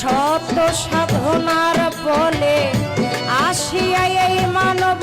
শত সাধনার বলে আসিয়া এই মানব